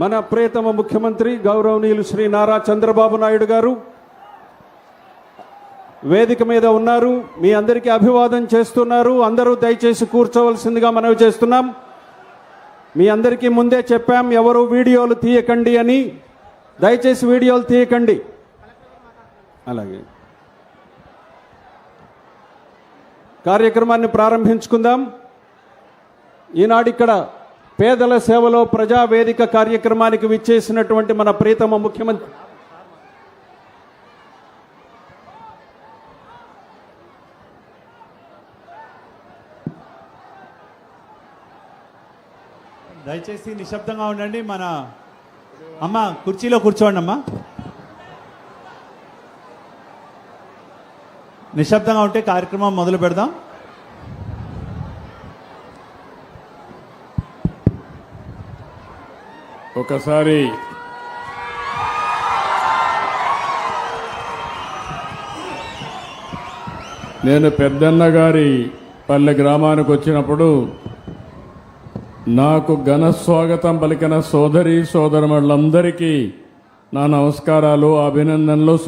మన ప్రియతమ ముఖ్యమంత్రి గౌరవనీయులు శ్రీ నారా చంద్రబాబు నాయుడు గారు వేదిక మీద ఉన్నారు. మీ అందరికీ అభివాదం చేస్తున్నారు. అందరూ దయచేసి కూర్చోవలసిందిగా మనవి చేస్తున్నాం. మీ అందరికీ ముందే చెప్పాం ఎవరు వీడియోలు తీయకండి అని. దయచేసి వీడియోలు తీయకండి. అలాగే. కార్యక్రమాన్ని ప్రారంభించుకుందాం. ఈనాడు ఇక్కడ పేదల సేవలో ప్రజావేదిక కార్యక్రమానికి విచ్చేసినటువంటి మన ప్రీతమ ముఖ్యమంత్రి. దయచేసి నిశ్శబ్దంగా ఉండండి మన అమ్మ కుర్చీలో కూర్చోండి అమ్మా. నిశ్శబ్దంగా ఉంటే కార్యక్రమం మొదలు పెడదాం. ఒకసారి. నేను పెద్దన్న గారి పల్లె గ్రామానికి వచ్చినప్పుడు నాకు ఘన స్వాగతం పలికిన సోదరి సోదరులందరికీ నా నమస్కారాలు అభినందనలు